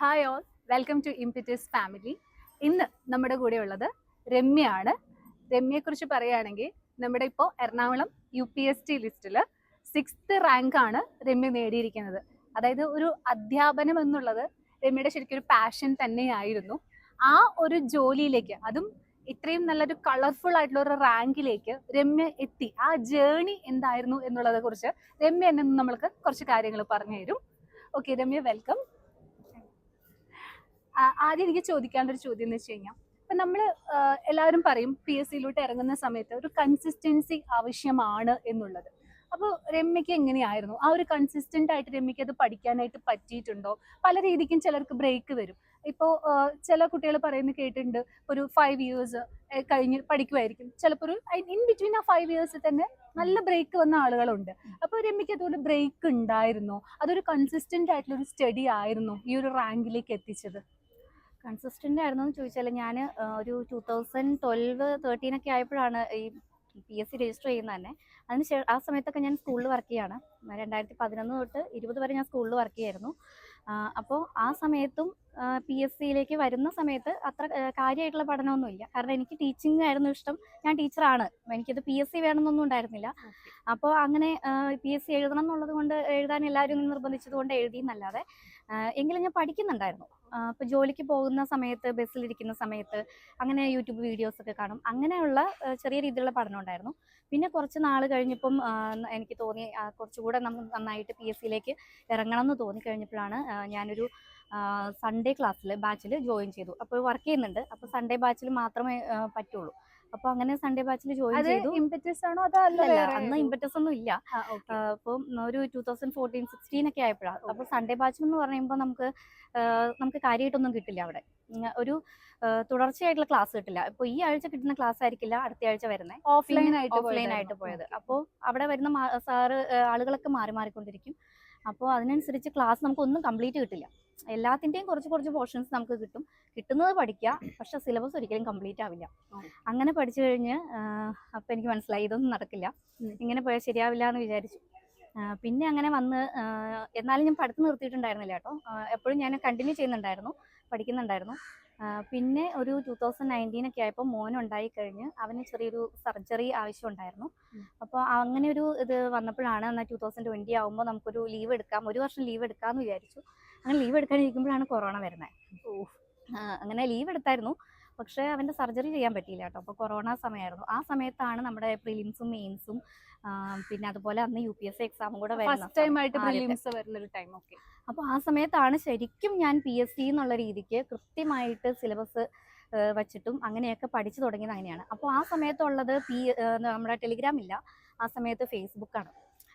Hi all welcome to Impetus family ഇന്ന് നമ്മുടെ കൂടെ ഉള്ളത് രമ്യയാണ്. രമ്യയെക്കുറിച്ച് പറയുകയാണെങ്കിൽ നമ്മുടെ ഇപ്പോൾ Ernakulam U P S T ലിസ്റ്റിൽ സിക്സ്ത് റാങ്കാണ് രമ്യ നേടിയിരിക്കുന്നത്. അതായത് ഒരു അധ്യാപനം എന്നുള്ളത് രമ്യയുടെ ശരിക്കും ഒരു പാഷൻ തന്നെയായിരുന്നു. ആ ഒരു ജോലിയിലേക്ക് അതും ഇത്രയും നല്ലൊരു കളർഫുൾ ആയിട്ടുള്ള ഒരു റാങ്കിലേക്ക് രമ്യ എത്തി. ആ ജേണി എന്തായിരുന്നു എന്നുള്ളതെ കുറിച്ച് രമ്യ എന്നെ നമ്മൾക്ക് കുറച്ച് കാര്യങ്ങൾ പറഞ്ഞു തരും ഓക്കെ രമ്യ വെൽക്കം ആദ്യം എനിക്ക് ചോദിക്കേണ്ട ഒരു ചോദ്യം എന്ന് വെച്ച് കഴിഞ്ഞാൽ ഇപ്പൊ നമ്മൾ എല്ലാവരും പറയും പി എസ് സിയിലോട്ട് ഇറങ്ങുന്ന സമയത്ത് ഒരു കൺസിസ്റ്റൻസി ആവശ്യമാണ് എന്നുള്ളത്. അപ്പോൾ രമ്യക്ക് എങ്ങനെയായിരുന്നു? ആ ഒരു കൺസിസ്റ്റന്റ് ആയിട്ട് രമ്യക്ക് അത് പഠിക്കാനായിട്ട് പറ്റിയിട്ടുണ്ടോ? പല രീതിക്കും ചിലർക്ക് ബ്രേക്ക് വരും. ഇപ്പോൾ ചില കുട്ടികൾ പറയുന്നത് കേട്ടിട്ടുണ്ട് ഒരു ഫൈവ് ഇയേഴ്സ് കഴിഞ്ഞ് പഠിക്കുമായിരിക്കും ചിലപ്പോൾ ഒരു ഇൻ ബിറ്റ്വീൻ ആ ഫൈവ് ഇയേഴ്സിൽ തന്നെ നല്ല ബ്രേക്ക് വന്ന ആളുകളുണ്ട്. അപ്പോൾ രമ്യക്ക് അതുപോലെ ബ്രേക്ക് ഉണ്ടായിരുന്നോ? അതൊരു കൺസിസ്റ്റന്റ് ആയിട്ടുള്ള ഒരു സ്റ്റഡി ആയിരുന്നു ഈ ഒരു റാങ്കിലേക്ക് എത്തിച്ചത്? കൺസിസ്റ്റന്റ് ആയിരുന്നു എന്ന് ചോദിച്ചാൽ ഞാൻ ഒരു ടൂ തൗസൻഡ് ട്വൽവ് തേർട്ടീൻ ഒക്കെ ആയപ്പോഴാണ് ഈ പി എസ് സി രജിസ്റ്റർ ചെയ്യുന്നത് തന്നെ. അതിന് ശേഷം ആ സമയത്തൊക്കെ ഞാൻ സ്കൂളിൽ വർക്ക് ചെയ്യാണ്. രണ്ടായിരത്തി പതിനൊന്ന് തൊട്ട് ഇരുപത് വരെ ഞാൻ സ്കൂളിൽ വർക്ക് ചെയ്യായിരുന്നു. അപ്പോൾ ആ സമയത്തും പി എസ് സിയിലേക്ക് വരുന്ന സമയത്ത് അത്ര കാര്യമായിട്ടുള്ള പഠനമൊന്നുമില്ല കാരണം എനിക്ക് ടീച്ചിങ് ആയിരുന്നു ഇഷ്ടം. ഞാൻ ടീച്ചറാണ് എനിക്കത് പി എസ് സി വേണമെന്നൊന്നും ഉണ്ടായിരുന്നില്ല. അപ്പോൾ അങ്ങനെ പി എസ് സി എഴുതണം എന്നുള്ളത് കൊണ്ട് എഴുതാൻ എല്ലാവരും നിർബന്ധിച്ചത് കൊണ്ട് എഴുതി എന്നല്ലാതെ എങ്കിലും ഞാൻ പഠിക്കുന്നുണ്ടായിരുന്നു. ഇപ്പോൾ ജോലിക്ക് പോകുന്ന സമയത്ത് ബസ്സിലിരിക്കുന്ന സമയത്ത് അങ്ങനെ യൂട്യൂബ് വീഡിയോസ് ഒക്കെ കാണും. അങ്ങനെയുള്ള ചെറിയ രീതിയിലുള്ള പഠനം ഉണ്ടായിരുന്നു. പിന്നെ കുറച്ച് നാൾ കഴിഞ്ഞപ്പം എനിക്ക് തോന്നി കുറച്ചുകൂടെ നന്നായിട്ട് പി എസ് സിയിലേക്ക് ഇറങ്ങണം എന്ന് തോന്നി കഴിഞ്ഞപ്പോഴാണ് ഞാനൊരു സൺഡേ ക്ലാസ്സിൽ ബാച്ചിൽ ജോയിൻ ചെയ്തു. അപ്പോൾ വർക്ക് ചെയ്യുന്നുണ്ട്. അപ്പോൾ സൺഡേ ബാച്ചിൽ മാത്രമേ പറ്റുള്ളൂ. അപ്പോൾ അങ്ങനെ സൺഡേ ബാച്ചിൽ ജോയിൻ ചെയ്തു. ഇമ്പറ്റസ് ആണോ അതോ അല്ല അല്ല അന്ന് ഇമ്പറ്റസ് ഒന്നും ഇല്ല. അപ്പം ഒരു ടൂ തൗസൻഡ് ഫോർട്ടീൻ സിക്സ്റ്റീൻ ഒക്കെ ആയപ്പോഴാണ് അപ്പൊ സൺഡേ ബാച്ചിൽ എന്ന് പറയുമ്പോൾ നമുക്ക് നമുക്ക് കാര്യമായിട്ടൊന്നും കിട്ടില്ല അവിടെ. ഒരു തുടർച്ചയായിട്ടുള്ള ക്ലാസ് കിട്ടില്ല. ഇപ്പൊ ഈ ആഴ്ച കിട്ടുന്ന ക്ലാസ് ആയിരിക്കില്ല അടുത്ത ആഴ്ച വരുന്നത് ഓഫ്ലൈൻ ആയിട്ട് ഓഫ്ലൈൻ ആയിട്ട് പോയത്. അപ്പോൾ അവിടെ വരുന്ന സാറ് ആളുകളൊക്കെ മാറി മാറിക്കൊണ്ടിരിക്കും. അപ്പോൾ അതിനനുസരിച്ച് ക്ലാസ് നമുക്ക് ഒന്നും കംപ്ലീറ്റ് കിട്ടില്ല. എല്ലാത്തിന്റെയും കുറച്ച് കുറച്ച് പോർഷൻസ് നമുക്ക് കിട്ടും. കിട്ടുന്നത് പഠിക്കുക പക്ഷെ സിലബസ് ഒരിക്കലും കംപ്ലീറ്റ് ആവില്ല. അങ്ങനെ പഠിച്ചു കഴിഞ്ഞ് അപ്പം എനിക്ക് മനസ്സിലായി ഇതൊന്നും നടക്കില്ല. ഇങ്ങനെ പോയാൽ ശരിയാവില്ല എന്ന് വിചാരിച്ചു. പിന്നെ അങ്ങനെ വന്ന് എന്നാലും ഞാൻ പഠിത്തം നിർത്തിയിട്ടുണ്ടായിരുന്നില്ല കേട്ടോ. എപ്പോഴും ഞാൻ കണ്ടിന്യൂ ചെയ്യുന്നുണ്ടായിരുന്നു പഠിക്കുന്നുണ്ടായിരുന്നു. പിന്നെ ഒരു ടൂ തൗസൻഡ് നയന്റീൻ ഒക്കെ ആയപ്പോൾ മോനുണ്ടായി കഴിഞ്ഞ് അവന് ചെറിയൊരു സർജറി ആവശ്യമുണ്ടായിരുന്നു. അപ്പോൾ അങ്ങനെ ഒരു ഇത് വന്നപ്പോഴാണ് എന്നാൽ ടൂ തൗസൻഡ് ട്വന്റി ആകുമ്പോൾ നമുക്കൊരു ലീവ് എടുക്കാം. ഒരു വർഷം ലീവ് എടുക്കാമെന്ന് വിചാരിച്ചു. അങ്ങനെ ലീവ് എടുക്കാനിരിക്കുമ്പോഴാണ് കൊറോണ വരുന്നത് ഓ. അങ്ങനെ ലീവ് എടുത്തായിരുന്നു. പക്ഷേ അവന്റെ സർജറി ചെയ്യാൻ പറ്റിയില്ല കേട്ടോ. അപ്പോൾ കൊറോണ സമയമായിരുന്നു. ആ സമയത്താണ് നമ്മുടെ പ്രിലിംസും മെയിൻസും പിന്നെ അതുപോലെ അന്ന് യു പി എസ് സി എക്സാമും കൂടെ വരുന്നത് അപ്പോൾ ആ സമയത്താണ് ശരിക്കും ഞാൻ പി എസ് സി എന്നുള്ള രീതിക്ക് കൃത്യമായിട്ട് സിലബസ് വച്ചിട്ടും അങ്ങനെയൊക്കെ പഠിച്ചു തുടങ്ങിയത് അങ്ങനെയാണ്. അപ്പോൾ ആ സമയത്തുള്ളത് പി നമ്മുടെ ടെലിഗ്രാം ഇല്ല. ആ സമയത്ത് ഫേസ്ബുക്കാണ്.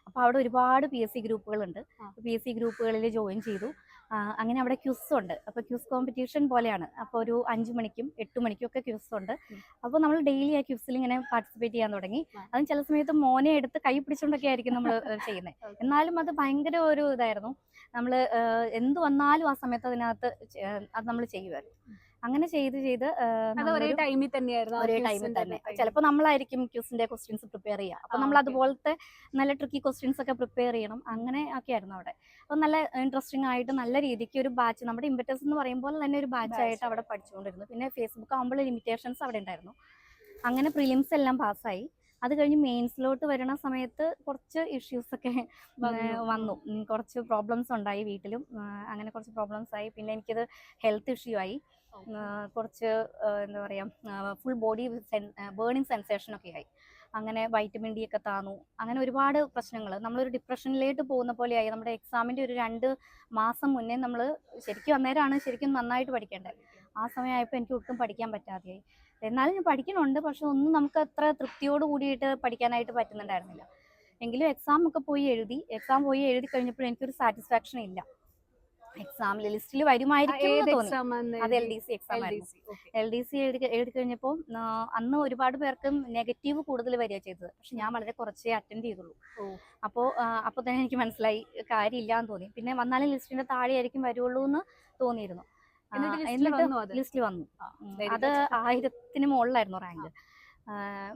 അപ്പോൾ അവിടെ ഒരുപാട് പി എസ് സി ഗ്രൂപ്പുകളുണ്ട്. പി എസ് സി ഗ്രൂപ്പുകളിൽ ജോയിൻ ചെയ്തു. അങ്ങനെ അവിടെ ക്യുസ് ഉണ്ട്. അപ്പോൾ ക്യുസ് കോമ്പറ്റീഷൻ പോലെയാണ്. അപ്പോൾ ഒരു അഞ്ച് മണിക്കും എട്ട് മണിക്കും ഒക്കെ ക്യുസ് ഉണ്ട്. അപ്പൊ അപ്പോൾ നമ്മൾ ഡെയിലി ആ ക്യുസിൽ ഇങ്ങനെ പാർട്ടിസിപ്പേറ്റ് ചെയ്യാൻ തുടങ്ങി. അതും ചില സമയത്ത് മോനെ എടുത്ത് കൈ പിടിച്ചുകൊണ്ടൊക്കെ ആയിരിക്കും നമ്മൾ ചെയ്യുന്നത്. എന്നാലും അത് ഭയങ്കര ഒരു ഇതായിരുന്നു. നമ്മൾ എന്ത് വന്നാലും ആ സമയത്ത് അതിനകത്ത് അത് നമ്മൾ ചെയ്യുമായിരുന്നു അങ്ങനെ ചെയ്ത് ചെയ്ത് ഒരേ ടൈമിൽ തന്നെയായിരുന്നു ഒരേ ടൈമിൽ തന്നെ. ചിലപ്പോൾ നമ്മളായിരിക്കും ക്യൂസിന്റെ ക്വസ്റ്റ്യൻസ് പ്രിപ്പയർ ചെയ്യുക. അപ്പൊ നമ്മൾ. അതുപോലത്തെ നല്ല ട്രിക്കി ക്വസ്റ്റ്യൻസ് ഒക്കെ പ്രിപ്പയർ ചെയ്യണം. അങ്ങനെ ഒക്കെ ആയിരുന്നു അവിടെ. അപ്പൊ നല്ല ഇൻട്രസ്റ്റിംഗ് ആയിട്ട് നല്ല രീതിക്ക് ഒരു ബാച്ച് നമ്മുടെ ഇമ്പറ്റസ് എന്ന് പറയുമ്പോൾ തന്നെ ഒരു ബാച്ച് ആയിട്ട് അവിടെ പഠിച്ചുകൊണ്ടിരുന്നു. പിന്നെ ഫേസ്ബുക്ക് ആകുമ്പോൾ ലിമിറ്റേഷൻസ് അവിടെ ഉണ്ടായിരുന്നു. അങ്ങനെ പ്രിലിംസ് എല്ലാം പാസ്സായി. അത് കഴിഞ്ഞ് മെയിൻസിലോട്ട് വരുന്ന സമയത്ത് കുറച്ച് ഇഷ്യൂസ് ഒക്കെ വന്നു. കുറച്ച് പ്രോബ്ലംസ് ഉണ്ടായി വീട്ടിലും. അങ്ങനെ കുറച്ച് പ്രോബ്ലംസ് ആയി. പിന്നെ എനിക്കത് ഹെൽത്ത് ഇഷ്യൂ ആയി. കുറച്ച് എന്താ പറയുക ഫുൾ ബോഡി ബേണിങ് സെൻസേഷൻ ഒക്കെ ആയി. അങ്ങനെ വൈറ്റമിൻ ഡി ഒക്കെ താന്നു. അങ്ങനെ ഒരുപാട് പ്രശ്നങ്ങൾ നമ്മളൊരു ഡിപ്രഷനിലേക്ക് പോകുന്ന പോലെയായി. നമ്മുടെ എക്സാമിന്റെ ഒരു രണ്ട് മാസം മുന്നേ നമ്മൾ ശരിക്കും അന്നേരമാണ് ശരിക്കും നന്നായിട്ട് പഠിക്കേണ്ടത് ആ സമയമായപ്പോൾ എനിക്ക് ഒട്ടും പഠിക്കാൻ പറ്റാതെയായി. എന്നാലും ഞാൻ പഠിക്കുന്നുണ്ട് പക്ഷെ ഒന്നും നമുക്ക് അത്ര തൃപ്തിയോട് കൂടിയിട്ട് പഠിക്കാനായിട്ട് പറ്റുന്നുണ്ടായിരുന്നില്ല. എങ്കിലും എക്സാം ഒക്കെ പോയി എഴുതി എക്സാം പോയി എഴുതി കഴിഞ്ഞപ്പോൾ എനിക്കൊരു സാറ്റിസ്ഫാക്ഷൻ ഇല്ല. എക്സാമിൽ ലിസ്റ്റിൽ വരുമായിരിക്കും എക്സാം അത് L D C exam. L D C എഴുതി എഴുതി കഴിഞ്ഞപ്പോൾ അന്ന് ഒരുപാട് പേർക്ക് നെഗറ്റീവ് കൂടുതൽ വരിക ചെയ്തത്. പക്ഷെ ഞാൻ വളരെ കുറച്ചേ അറ്റൻഡ് ചെയ്തുള്ളൂ. അപ്പോൾ അപ്പോൾ തന്നെ എനിക്ക് മനസ്സിലായി കാര്യമില്ല എന്ന് തോന്നി. പിന്നെ വന്നാലും ലിസ്റ്റിന്റെ താഴെ ആയിരിക്കും വരുള്ളൂ എന്ന് തോന്നിയിരുന്നു. എന്നിട്ട്? ലിസ്റ്റിൽ വന്നു അത്. ആയിരത്തിന് മുകളിലായിരുന്നു റാങ്ക്.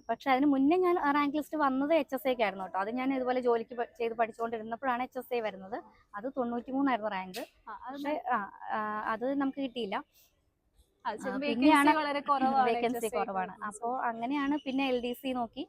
പക്ഷെ അതിന് മുന്നേ ഞാൻ റാങ്ക് ലിസ്റ്റ് വന്നത് എച്ച് എസ് ഐക്ക് ആയിരുന്നു കേട്ടോ. അത് ഞാൻ ഇതുപോലെ ജോലിക്ക് ചെയ്ത് പഠിച്ചുകൊണ്ടിരുന്നപ്പോഴാണ് എച്ച് എസ് ഐ വരുന്നത്. അത് തൊണ്ണൂറ്റി മൂന്നായിരുന്നു റാങ്ക് പക്ഷെ അത് നമുക്ക് കിട്ടിയില്ല ആ, ചില ആ, vacancy പിന്നെയാണ് വേക്കൻസി കുറവാണ് അപ്പോ അപ്പോൾ അങ്ങനെയാണ് പിന്നെ എൽ ഡി സി നോക്കി.